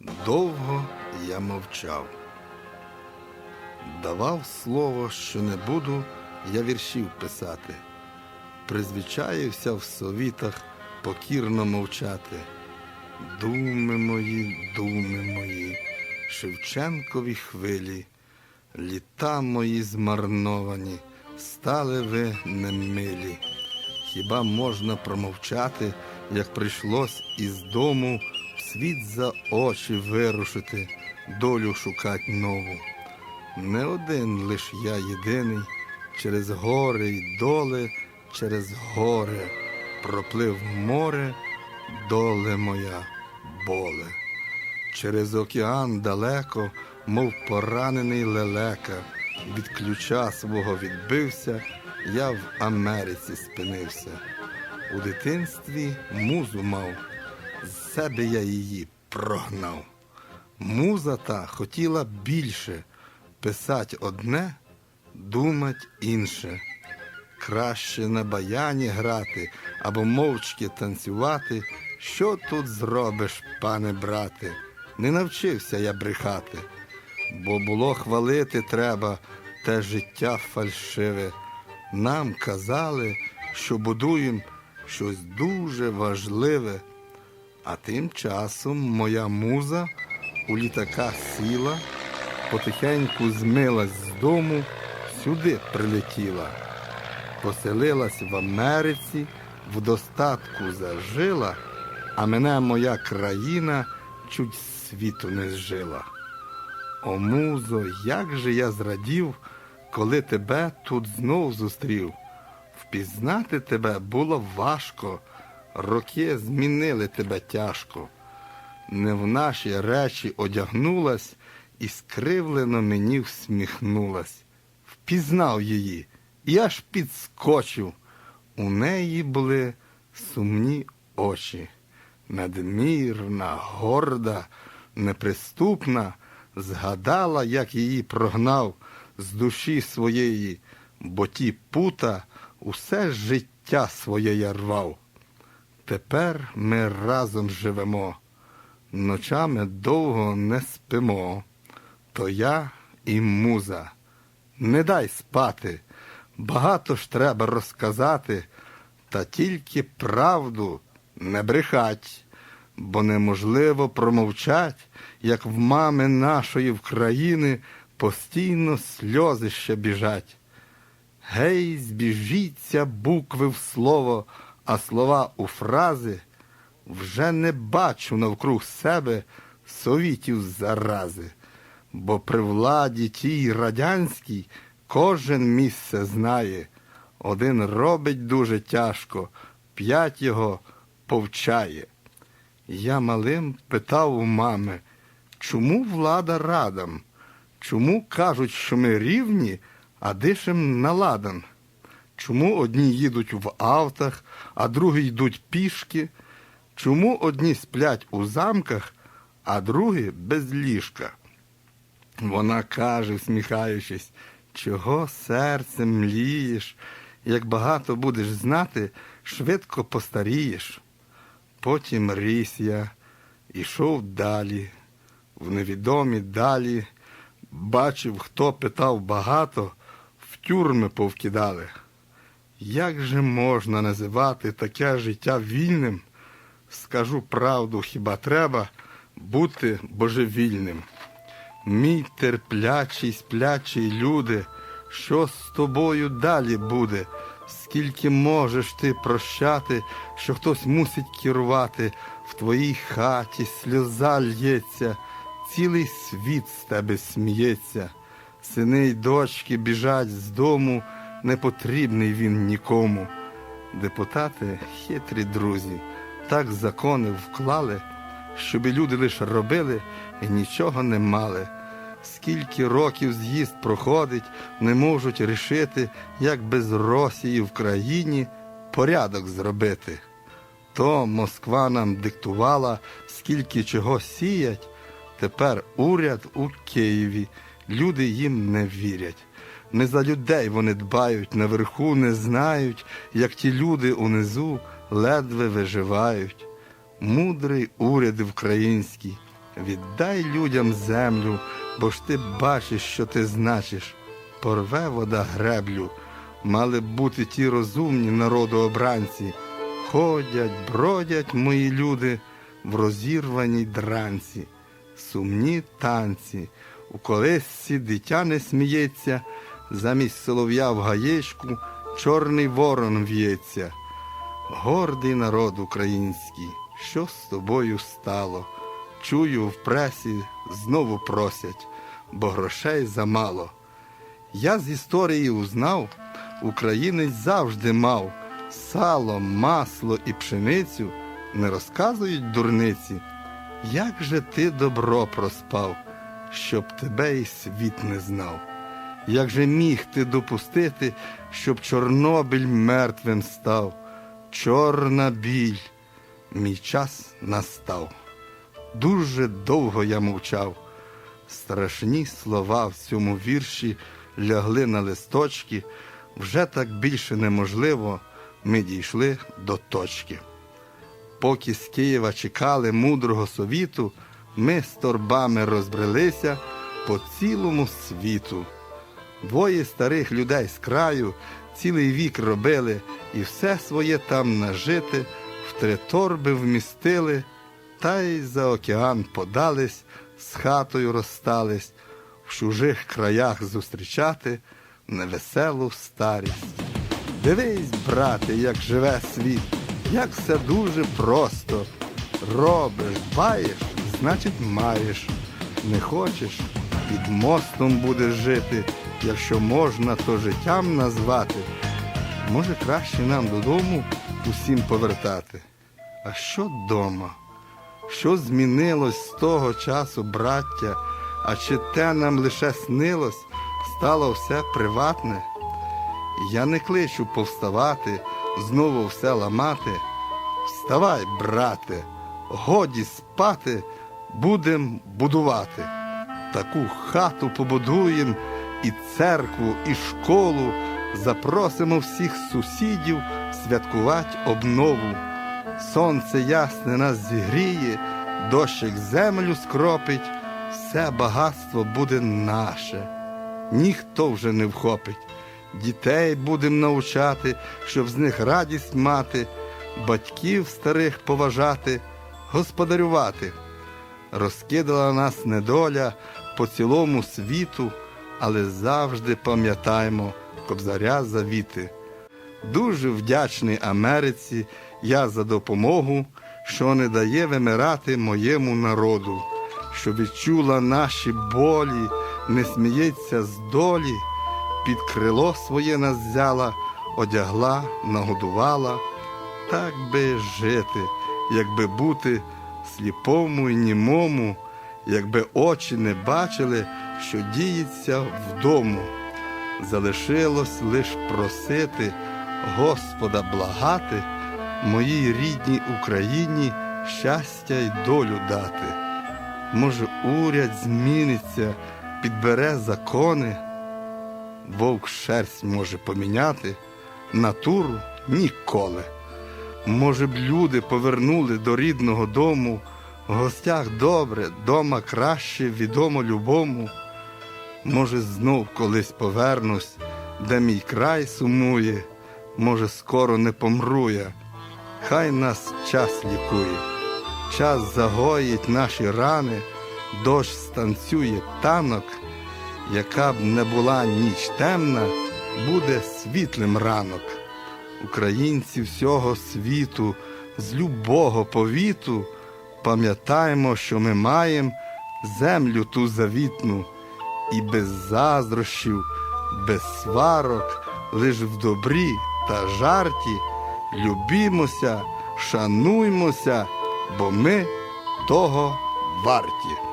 Довго я мовчав. Давав слово, що не буду я віршів писати. Призвичаївся в совітах покірно мовчати. Думи мої, думи мої, Шевченкові хвилі, літа мої змарновані, стали ви немилі. Хіба можна промовчати, як прийшлось із дому світ за очі вирушити, долю шукать нову? Не один лиш я єдиний, через гори й доли, через гори проплив море, доле моя боле. Через океан далеко, мов поранений лелека, від ключа свого відбився, я в Америці спинився. У дитинстві музу мав, себе я її прогнав. Муза та хотіла більше писать одне, думать інше. Краще на баяні грати або мовчки танцювати. Що тут зробиш, пане брате? Не навчився я брехати, бо було хвалити треба те життя фальшиве. Нам казали, що будуємо щось дуже важливе. А тим часом моя муза у літака сіла, потихеньку змилась з дому, сюди прилетіла. Поселилась в Америці, в достатку зажила, а мене моя країна чуть світу не зжила. О, музо, як же я зрадів, коли тебе тут знов зустрів. Впізнати тебе було важко, роки змінили тебе тяжко. Не в наші речі одягнулась і скривлено мені всміхнулась. Впізнав її і аж підскочив. У неї були сумні очі. Надмірна, горда, неприступна, згадала, як її прогнав з душі своєї, бо ті пута усе життя своє я рвав. Тепер ми разом живемо, ночами довго не спимо, то я і муза. Не дай спати, багато ж треба розказати, та тільки правду не брехать, бо неможливо промовчать, як в мами нашої в постійно сльози ще біжать. Гей, збіжіться букви в слово, а слова у фрази. Вже не бачу навкруг себе совітів зарази, бо при владі тій радянській кожен місце знає. Один робить дуже тяжко, п'ять його повчає. Я малим питав у мами, чому влада радам? Чому кажуть, що ми рівні, а дишем наладан? Чому одні їдуть в автах, а другі йдуть пішки? Чому одні сплять у замках, а другі без ліжка? Вона каже, всміхаючись, чого серцем млієш, як багато будеш знати, швидко постарієш. Потім ріс я, ішов далі, в невідомі далі, бачив, хто питав багато, в тюрми повкидали. Як же можна називати таке життя вільним? Скажу правду, хіба треба бути божевільним? Мій терплячий, сплячий люди, що з тобою далі буде? Скільки можеш ти прощати, що хтось мусить керувати, в твоїй хаті сльоза лється, цілий світ з тебе сміється. Сини й дочки біжать з дому, не потрібний він нікому. Депутати хитрі друзі, так закони вклали, щоби люди лише робили і нічого не мали. Скільки років з'їзд проходить, не можуть рішити, як без Росії в країні порядок зробити. То Москва нам диктувала, скільки чого сіять, тепер уряд у Києві, люди їм не вірять. Не за людей вони дбають, наверху не знають, як ті люди унизу ледве виживають. Мудрий уряд український, Віддай людям землю, бо ж ти бачиш, що ти значиш. Порве вода греблю, мали бути ті розумні народу обранці. Ходять, бродять мої люди в розірваній дранці, сумні танці. У колесці дитя не сміється, замість солов'я в гаєчку чорний ворон в'ється. Гордий народ український, що з тобою стало? Чую, в пресі знову просять, бо грошей замало. Я з історії узнав, українець завжди мав сало, масло і пшеницю, не розказують дурниці. Як же ти добро проспав, щоб тебе і світ не знав? Як же міг ти допустити, щоб Чорнобиль мертвим став? Чорна біль, мій час настав. Дуже довго я мовчав. Страшні слова в цьому вірші лягли на листочки. Вже так більше неможливо, ми дійшли до точки. Поки з Києва чекали мудрого совіту, ми з торбами розбрелися по цілому світу. Двоє старих людей з краю цілий вік робили і все своє там нажити, в три торби вмістили, та й за океан подались, з хатою розстались, в чужих краях зустрічати невеселу старість. Дивись, брате, як живе світ, як все дуже просто. Робиш, баєш, значить маєш. Не хочеш, під мостом будеш жити, якщо можна, то життям назвати. Може, краще нам додому усім повертати. А що дома? Що змінилось з того часу, браття? А чи те нам лише снилось, стало все приватне? Я не кличу повставати, знову все ламати. Вставай, брате, годі спати, будем будувати. Таку хату побудуєм, і церкву, і школу. Запросимо всіх сусідів святкувати обнову. Сонце ясне нас зігріє, дощик землю скропить, все багатство буде наше, ніхто вже не вхопить. Дітей будем навчати, щоб з них радість мати, батьків старих поважати, господарювати. Розкидала нас недоля по цілому світу, але завжди пам'ятаймо кобзаря завіти. Дуже вдячний Америці я за допомогу, що не дає вимирати моєму народу, що відчула наші болі, не сміється з долі, під крило своє нас взяла, одягла, нагодувала, так би жити, якби бути сліпому і німому, якби очі не бачили, що діється вдому. Залишилось лиш просити Господа благати, моїй рідній Україні щастя й долю дати. Може, уряд зміниться, підбере закони, вовк шерсть може поміняти, натуру ніколи. Може б люди повернули до рідного дому, в гостях добре, дома краще, відомо любому. Може, знов колись повернусь, де мій край сумує, може, скоро не помру я. Хай нас час лікує, час загоїть наші рани, дощ станцює танок, яка б не була ніч темна, буде світлим ранок. Українці всього світу, з любого повіту, пам'ятаємо, що ми маємо землю ту завітну і без заздрощів, без сварок, лиш в добрі та жарті, любімося, шануймося, бо ми того варті.